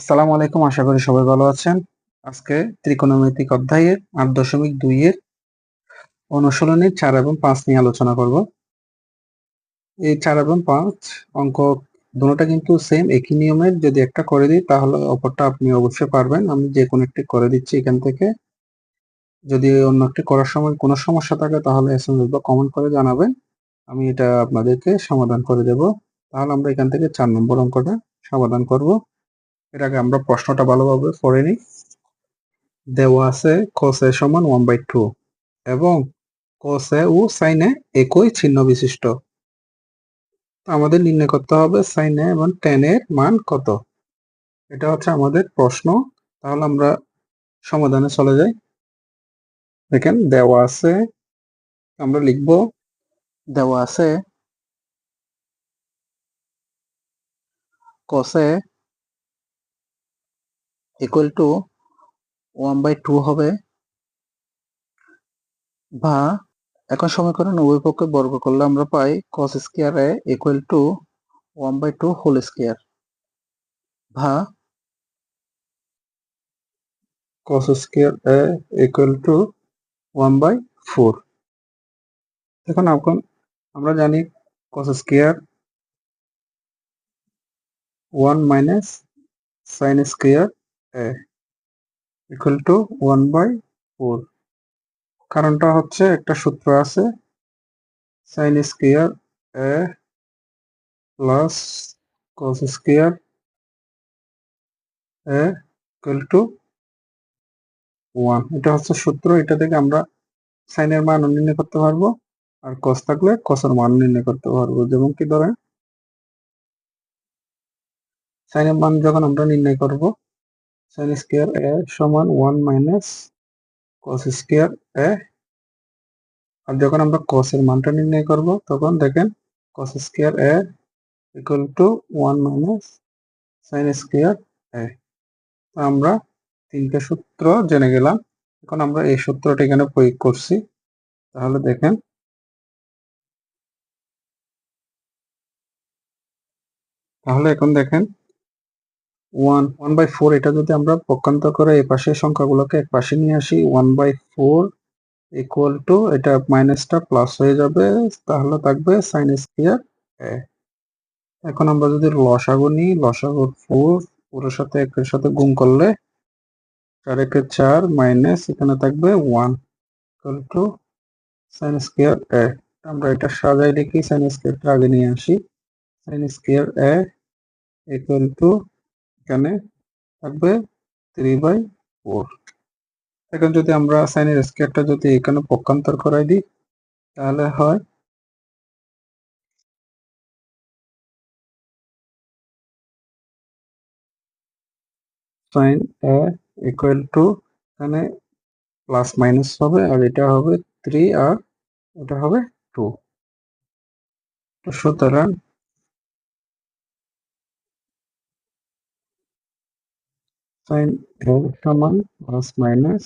আসসালামু আলাইকুম, আশা করি সবাই ভালো আছেন। আজকে ত্রিকোণমিতিক অধ্যায়ের আট দশমিক দুই এর অনুশীলনী চার এবং পাঁচ নিয়ে আলোচনা করব। এই চার এবং পাঁচ অঙ্ক দুটোটা কিন্তু সেম একই নিয়মের। যদি একটা করে দিই, তাহলে অপরটা আপনি অবশ্যই পারবেন। আমি যে কোনো একটি করে দিচ্ছি এখান থেকে। যদি অন্য একটি করার সময় কোনো সমস্যা থাকে, তাহলে এস এম এস বা কমেন্ট করে জানাবেন। আমি এটা আপনাদেরকে সমাধান করে দেব। তাহলে আমরা এখান থেকে চার নম্বর অঙ্কটা সমাধান করব। এর আগে আমরা প্রশ্নটা ভালোভাবে পড়ে নিই। দেওয়া আছে a সমান ওয়ান বাই টু এবং a ও a একই চিহ্ন বিশিষ্ট। আমাদের নির্ণয় করতে হবে a এবং এর মান কত। এটা হচ্ছে আমাদের প্রশ্ন। তাহলে আমরা সমাধানে চলে যাই। দেখেন দেওয়া আছে, আমরা লিখব, দেওয়া আছে a equal to one by two হবে বা এখন সমীকরণ উভয় পক্ষে বর্গ করলে আমরা পাই cos square A equal to one by two whole square বা cos square A equal to one by four এখন এখন আমরা জানি cos square one minus sine square A equal to one by four কারণটা হচ্ছে একটা সূত্র আছে sine square A plus cos square A equal to one এটা হচ্ছে সূত্র, এটা থেকে আমরা সাইনের মান নির্ণয় করতে পারব, আর কস থাকলে কসের মান নির্ণয় করতে পারব। যেমন কি ধরেন সাইনের মান যখন আমরা নির্ণয় করব সাইন স্কয়ার এ সমান one minus cos square A আর যখন আমরা এর মানটা নির্ণয় করব, তখন দেখেন cos square A equal to one minus sine square A তো আমরা তিনটা সূত্র জেনে গেলাম। এখন আমরা এই সূত্রটা এখানে প্রয়োগ করছি। তাহলে দেখেন তাহলে এখন দেখেন ওয়ান ওয়ান বাই ফোর, এটা যদি আমরা পক্ষান্তর করে এই পাশের সংখ্যাগুলোকে এক পাশে নিয়ে আসি, one by four equal to এটা মাইনাসটা প্লাস হয়ে যাবে, তাহলে থাকবে সাইন স্কয়ার এ এখন আমরা যদি লসাগু নিই, লসাগু ফোর পুরোর সাথে একের সাথে গুণ করলে চার একে চার মাইনাস এখানে থাকবে one equal to sine square A আমরা এটা সাজাই লিখি সাইন স্কয়ারটা আগে নিয়ে আসি। Sine square A equal to এখানে থাকবে থ্রি বাই ফোর এখন যদি আমরা সাইনের স্কয়ারটা যদি এখানে পক্ষান্তর করাই দিই, তাহলে হয় সাইন এ ইকুয়াল টু এখানে প্লাস মাইনাস হবে আর এটা হবে থ্রি আর এটা হবে টু সুতরাং সাইন এ সমান plus minus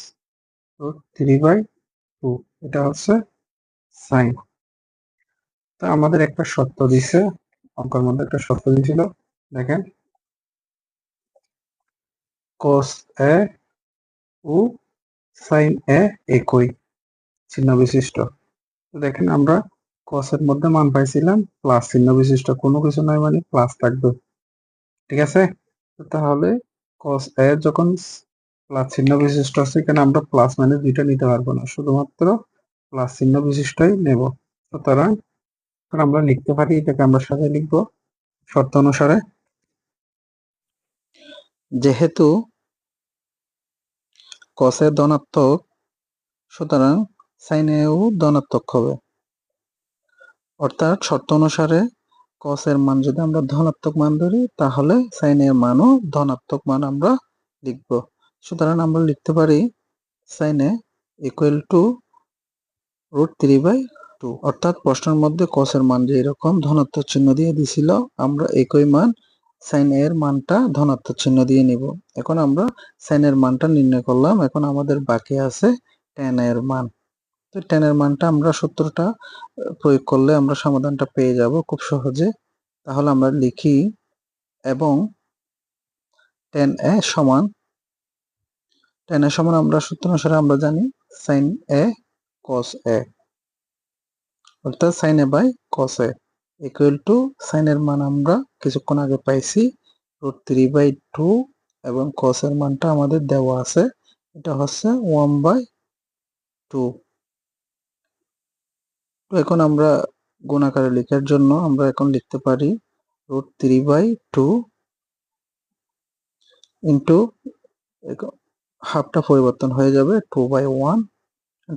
three by two এটা হচ্ছে সাইন তা আমাদের একটা শর্ত দিছে, অঙ্কের মধ্যে একটা শর্ত দিছিল দেখেন। cos এ ও সাইন এ একই, চিহ্ন বিশিষ্ট। তো দেখেন আমরা cos এর মধ্যে মান পাইছিলাম প্লাস চিহ্ন বিশিষ্ট কোনো কিছু নয় মানে প্লাস থাকবে। ঠিক আছে? তাহলে cos এ যখন প্লাস চিহ্ন বিশিষ্ট আছে, এখানে আমরা প্লাস মাইনাস দুইটা নিতে পারব না, শুধুমাত্র প্লাস চিহ্ন বিশিষ্টই নেব। সুতরাং আমরা লিখতে পারি, এটাকে আমরা সাথে লিখব শর্ত অনুসারে। যেহেতু কসে ধনাত্মক, সুতরাং সাইনেও ধনাত্মক হবে। অর্থাৎ শর্ত অনুসারে কসের মান যদি আমরা ধনাত্মক মান ধরি, তাহলে সাইনের মানও ধনাত্মক মান আমরা লিখব। সুতরাং আমরা লিখতে পারি সাইনে equal to root three by two অর্থাৎ প্রশ্নের মধ্যে কসের মান যে এরকম ধনাত্মক চিহ্ন দিয়ে দিছিল, আমরা একই মান সাইন এর মানটা ধনাত্মক চিহ্ন দিয়ে নিব। এখন আমরা সাইন এর মানটা নির্ণয় করলাম। এখন আমাদের বাকি আছে টেন এর মান। তো টেন এর মানটা আমরা সূত্রটা প্রয়োগ করলে আমরা সমাধানটা পেয়ে যাব খুব সহজে। তাহলে আমরা লিখি এবং টেন এ সমান টেন এ সমান আমরা সূত্র অনুসারে আমরা জানি সাইন এ কস এ অর্থাৎ sine A by cos A equal to সাইনের মান আমরা কিছুক্ষণ আগে পাইছি রুট থ্রি বাই টু এবং কসের মানটা আমাদের দেওয়া আছে। এটা হচ্ছে ওয়ান বাই টু তো এখন আমরা গুণাকারে লেখার জন্য আমরা এখন লিখতে পারি root three by two into হাফটা পরিবর্তন হয়ে যাবে two by one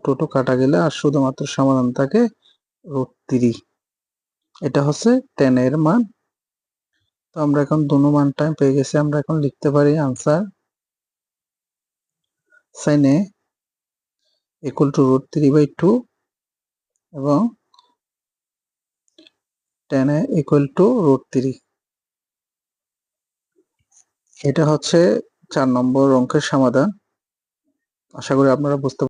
two two কাটা গেলে আর শুধুমাত্র সমাধান থাকে রুট থ্রি এটা হচ্ছে টেন এর মান। তো আমরা এখন দুনো মানটা পেয়ে গেছি। আমরা এখন লিখতে পারি answer sine A equal to root three by two এবং tan A equal to root three এটা হচ্ছে চার নম্বর অঙ্কের সমাধান। আশা করি আপনারা বুঝতে